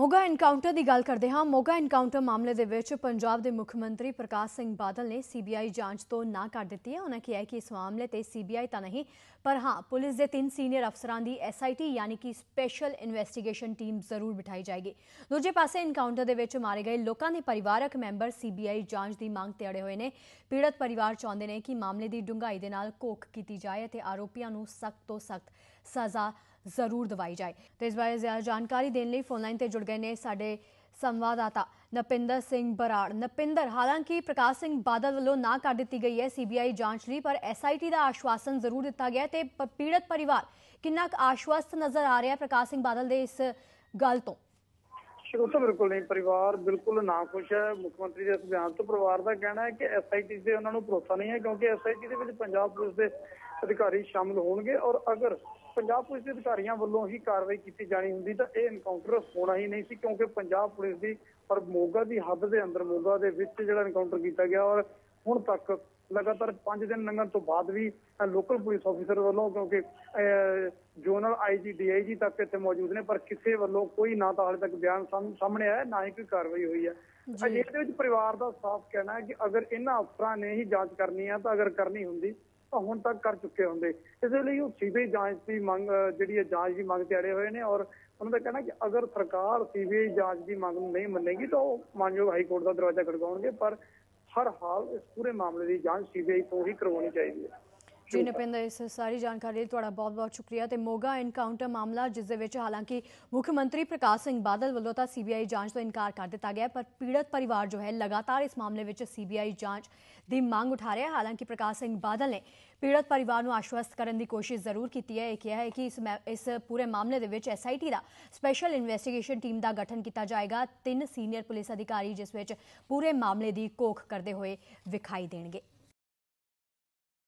Moga encounter ਦੀ ਗੱਲ ਕਰਦੇ ਹਾਂ। ਮੋਗਾ ਇਨਕਾਊਂਟਰ ਮਾਮਲੇ ਦੇ ਵਿੱਚ ਪੰਜਾਬ ਦੇ ਮੁੱਖ ਮੰਤਰੀ ਪ੍ਰਕਾਸ਼ ਸਿੰਘ ਬਾਦਲ ਨੇ ਸੀਬੀਆਈ ਜਾਂਚ ਤੋਂ ਨਾ ਕਰ ਦਿੱਤੀ ਹੈ। ਉਹਨਾਂ ਕਿਹਾ ਕਿ ਇਸ ਮਾਮਲੇ ਤੇ ਸੀਬੀਆਈ ਤਾਂ ਨਹੀਂ, ਪਰ ਹਾਂ, ਪੁਲਿਸ ਦੇ ਤਿੰਨ ਸੀਨੀਅਰ ਅਫਸਰਾਂ ਦੀ ਐਸਆਈਟੀ ਯਾਨੀ ਕਿ ਸਪੈਸ਼ਲ ਇਨਵੈਸਟੀਗੇਸ਼ਨ ਟੀਮ ਜ਼ਰੂਰ ਬਿਠਾਈ ਜਾਏਗੀ। ਦੂਜੇ ਪਾਸੇ ਇਨਕਾਊਂਟਰ ਦੇ ਵਿੱਚ ਮਾਰੇ ਗਏ ਲੋਕਾਂ ਦੇ ਪਰਿਵਾਰਕ ਮੈਂਬਰ ਸੀਬੀਆਈ ਜਾਂਚ ਦੀ ਮੰਗ ਤੇ ਅੜੇ ਹੋਏ ਨੇ। ਪੀੜਤ ਪਰਿਵਾਰ ਚਾਹੁੰਦੇ ਨੇ ਕਿ ਮਾਮਲੇ ਦੀ ਡੂੰਘਾਈ ਦੇ ਨਾਲ ਘੋਖ ਕੀਤੀ ਜਾਏ ਅਤੇ ਆਰੋਪੀਆਂ ਨੂੰ ਸਖਤ ਤੋਂ ਸਖਤ ਸਜ਼ਾ ਜ਼ਰੂਰ ਦਵਾਈ ਜਾਏ। ਤੇ ਇਸ ਬਾਰੇ ਜ਼ਿਆਦਾ ਜਾਣਕਾਰੀ ਦੇਣ ਲਈ ਫੋਨ ਲਾਈਨ ਤੇ ਜੁੜ ਗਏ ਨੇ ਸਾਡੇ ਸੰਵਾਦਦਾਤਾ ਨਪਿੰਦਰ ਸਿੰਘ ਬਰਾੜ। ਨਪਿੰਦਰ, ਹਾਲਾਂਕਿ ਪ੍ਰਕਾਸ਼ ਸਿੰਘ ਬਾਦਲ ਵੱਲੋਂ ਨਾ ਕਰ ਦਿੱਤੀ ਗਈ ਹੈ ਸੀਬੀਆਈ ਜਾਂਚ ਲਈ, ਪਰ ਐਸਆਈਟੀ ਦਾ ਆਸ਼ਵਾਸਨ ਜ਼ਰੂਰ ਦਿੱਤਾ ਗਿਆ ਹੈ ਤੇ ਪੀੜਤ ਪਰਿਵਾਰ ਕਿੰਨਾ ਕੁ ਆਸ਼ਵਸਤ ਨਜ਼ਰ ਆ ਰਿਹਾ ਪ੍ਰਕਾਸ਼ ਸਿੰਘ ਬਾਦਲ ਦੇ ਇਸ ਗੱਲ ਤੋਂ? ਸ਼ੁਰੂ ਬਿਲਕੁਲ ਨਹੀਂ, ਪਰਿਵਾਰ ਬਿਲਕੁਲ ਨਾ ਖੁਸ਼ ਹੈ। ਮੁੱਖ ਮੰਤਰੀ ਦੇ ਇਸ ਬਿਆਨ ਤੋਂ ਪਰਿਵਾਰ ਦਾ ਕਹਿਣਾ ਹੈ ਕਿ ਐਸਆਈਟੀ ਤੇ ਉਹਨਾਂ ਨੂੰ ਭਰੋਸਾ ਨਹੀਂ ਹੈ ਕਿਉਂਕਿ ਐਸਆਈਟੀ ਦੇ ਵਿੱਚ ਪੰਜਾਬ ਪੁਲਿਸ ਦੇ ਅਧਿਕਾਰੀ ਸ਼ਾਮਲ ਹੋਣਗੇ ਔਰ ਅਗਰ ਪੰਜਾਬ ਪੁਲਿਸ ਦੇ ਅਧਿਕਾਰੀਆਂ ਵੱਲੋਂ ਹੀ ਕਾਰਵਾਈ ਕੀਤੀ ਜਾਣੀ ਹੁੰਦੀ ਤਾਂ ਇਹ ਐਨਕਾਊਂਟਰ ਹੋਣਾ ਹੀ ਨਹੀਂ ਸੀ ਕਿਉਂਕਿ ਪੰਜਾਬ ਪੁਲਿਸ ਦੀ ਔਰ ਮੋਗਾ ਦੀ ਹੱਦ ਦੇ ਅੰਦਰ ਮੋਗਾ ਦੇ ਵਿੱਚ ਜਿਹੜਾ ਐਨਕਾਊਂਟਰ ਕੀਤਾ ਗਿਆ ਔਰ ਹੁਣ ਤੱਕ ਲਗਾਤਾਰ 5 ਦਿਨ ਲੰਘਣ ਤੋਂ ਬਾਅਦ ਵੀ ਲੋਕਲ ਪੁਲਿਸ ਅਫੀਸਰ ਵੱਲੋਂ ਕਿਉਂਕਿ ਜੋ ਆਈਜੀ ਡੀਆਈਜੀ ਤੱਕ ਇੱਥੇ ਮੌਜੂਦ ਨੇ ਪਰ ਕਿਸੇ ਵੱਲੋਂ ਕੋਈ ਨਾ ਤਾਂ ਹਾਲੇ ਤੱਕ ਬਿਆਨ ਸਾਹਮ- ਸਾਹਮਣੇ ਆਇਆ ਨਾ ਹੀ ਕੋਈ ਕਾਰਵਾਈ ਹੋਈ ਹੈ। ਅਜੇ ਦੇ ਵਿੱਚ ਪਰਿਵਾਰ ਦਾ ਸਾਫ਼ ਕਹਿਣਾ ਹੈ ਕਿ ਅਗਰ ਇਹਨਾਂ ਅਫਸਰਾਂ ਨੇ ਹੀ ਜਾਂਚ ਕਰਨੀ ਹੈ ਤਾਂ ਅਗਰ ਕਰਨੀ ਹੁੰਦੀ ਤਾਂ ਹੁਣ ਤੱਕ ਕਰ ਚੁੱਕੇ ਹੁੰਦੇ। ਇਸ ਲਈ ਉਹ ਸੀਬੀਆਈ ਜਾਂਚ ਦੀ ਮੰਗ ਜਿਹੜੀ ਹੈ ਜਾਂਚ ਦੀ ਮੰਗ ਤੇ ਅੜੇ ਹੋਏ ਨੇ ਔਰ ਉਹਨਾਂ ਦਾ ਕਹਿਣਾ ਕਿ ਅਗਰ ਸਰਕਾਰ ਸੀਬੀਆਈ ਜਾਂਚ ਦੀ ਮੰਗ ਨੂੰ ਨਹੀਂ ਮੰਨੇਗੀ ਤਾਂ ਉਹ ਮਾਨਯੋਗ ਹਾਈ ਕੋਰਟ ਦਾ ਦਰਵਾਜ਼ਾ ਖੜਕਾਉਣਗੇ ਪਰ ਹਰ ਹਾਲ ਇਸ ਪੂਰੇ ਮਾਮਲੇ ਦੀ ਜਾਂਚ ਸੀਬੀਆਈ ਤੋਂ ਹੀ ਕਰਵਾਉਣੀ ਚਾਹੀਦੀ ਹੈ। ਜੀ ਨਪਿੰਦਰ ਇਸ ਸਾਰੀ ਜਾਣਕਾਰੀ ਲਈ ਤੁਹਾਡਾ ਬਹੁਤ-ਬਹੁਤ ਸ਼ੁਕਰੀਆ ਤੇ ਮੋਗਾ ਐਨਕਾਊਂਟਰ ਮਾਮਲਾ, ਜਿਸ ਦੇ ਵਿੱਚ ਹਾਲਾਂਕਿ ਮੁੱਖ ਮੰਤਰੀ ਪ੍ਰਕਾਸ਼ ਸਿੰਘ ਬਾਦਲ ਵੱਲੋਂ ਤਾਂ ਸੀਬੀਆਈ ਜਾਂਚ ਤੋਂ ਇਨਕਾਰ ਕਰ ਦਿੱਤਾ ਗਿਆ ਪਰ ਪੀੜਤ ਪਰਿਵਾਰ ਜੋ ਹੈ ਲਗਾਤਾਰ ਇਸ ਮਾਮਲੇ ਵਿੱਚ ਸੀਬੀਆਈ ਜਾਂਚ ਦੀ ਮੰਗ ਉਠਾ ਰਿਹਾ ਹੈ। ਹਾਲਾਂਕਿ ਪ੍ਰਕਾਸ਼ ਸਿੰਘ ਬਾਦਲ ਨੇ ਪੀੜਤ ਪਰਿਵਾਰ ਨੂੰ ਆਸ਼ਵਸਤ ਕਰਨ ਦੀ ਕੋਸ਼ਿਸ਼ ਜ਼ਰੂਰ ਕੀਤੀ ਹੈ। ਇਹ ਕਿਹਾ ਹੈ ਕਿ ਇਸ ਮੈ- ਇਸ ਪੂਰੇ ਮਾਮਲੇ ਦੇ ਵਿੱਚ ਐਸਆਈਟੀ ਦਾ ਸਪੈਸ਼ਲ ਇਨਵੈਸਟੀਗੇਸ਼ਨ ਟੀਮ ਦਾ ਗਠਨ ਕੀਤਾ ਜਾਏਗਾ। ਤਿੰਨ ਸੀਨੀਅਰ ਪੁਲਿਸ ਅਧਿਕਾਰੀ ਜਿਸ ਵਿੱਚ ਪੂਰੇ ਮਾਮਲੇ ਦੀ ਕੋਖ ਕਰਦੇ ਹੋਏ ਵਿਖਾਈ ਦੇਣਗੇ।